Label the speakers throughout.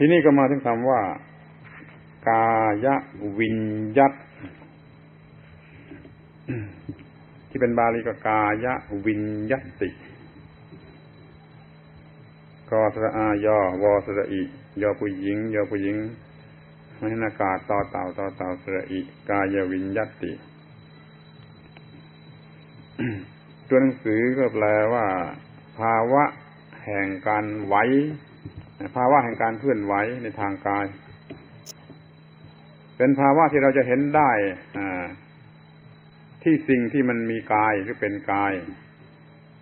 Speaker 1: ทีนี้ก็มาถึงคำว่า กายวิญยัตที่เป็นบาลีก็กายวิญยัติกอสระอายอวอสระอิยอผู้หญิงยอผู้หญิงไม่นากาต่อเต่าต่อเต่าสระอิกายวิญยัติ ตัวหนังสือก็แปลว่า ภาวะแห่งการไหว ภาวะแห่งการเคลื่อนไหวในทางกาย เป็นภาวะที่เราจะเห็นได้ที่สิ่งที่มันมีกายหรือเป็นกาย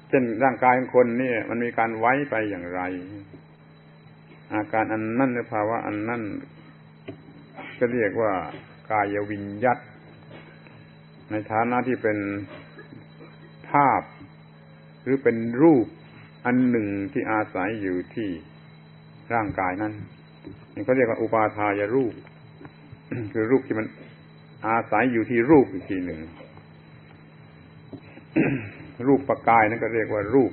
Speaker 1: เช่นร่างกายของคนนี่มันมีการไว้ไปอย่างไร อาการอันนั่นหรือภาวะอันนั่นก็เรียกว่ากายวิญญัตในฐานะที่เป็นภาพ หรือเป็นรูปอันหนึ่งที่อาศัยอยู่ที่ ร่างกายนั้นนี่เขาเรียกว่าอุปาทายรูป คือรูปที่มันอาศัยอยู่ที่รูปอีกทีหนึ่ง รูปประกายนั่นก็เรียกว่ารูป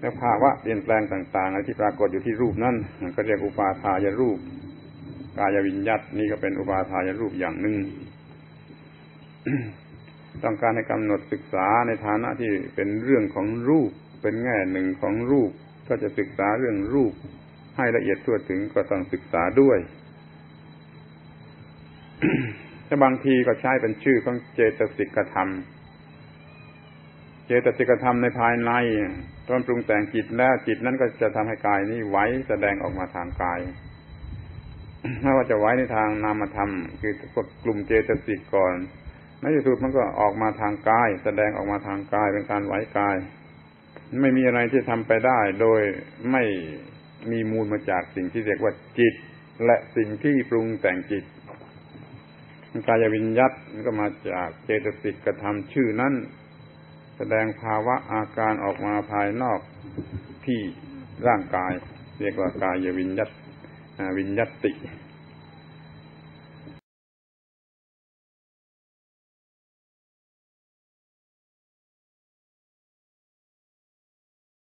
Speaker 1: แล้วภาวะเปลี่ยนแปลงต่างๆอะไรที่ปรากฏอยู่ที่รูปนั้นก็เรียกอุปาทายรูป กายวิญญัตนี่ก็เป็นอุปาทายรูปอย่างหนึ่งต้องการให้กำหนดศึกษาในฐานะที่เป็นเรื่องของรูป เป็นแง่หนึ่งของรูป ก็จะศึกษาเรื่องรูป ให้ละเอียดทั่วถึงก็ต้องศึกษาด้วยถ้าบางทีก็ใช้เป็นชื่อของเจตสิกธรรม เจตสิกธรรมในภายในตอนปรุงแต่งจิตแล้วจิตนั้นก็จะทำให้กายนี้ไหวแสดงออกมาทางกายไม่ว่าจะไหวในทางนามธรรม คือพวกลุ่มเจตสิกก่อนในที่สุดมันก็ออกมาทางกาย แสดงออกมาทางกายเป็นการไหวกาย ไม่มีอะไรที่ทำไปได้ โดยไม่ มีมูลมาจากสิ่งที่เรียกว่าจิต และสิ่งที่ปรุงแต่งจิตกายวิญญัตมันก็มาจากเจตสิกกระทำชื่อนั้น แสดงภาวะอาการออกมาภายนอกที่ร่างกาย เรียกว่ากายวิญญัตวิญญัติ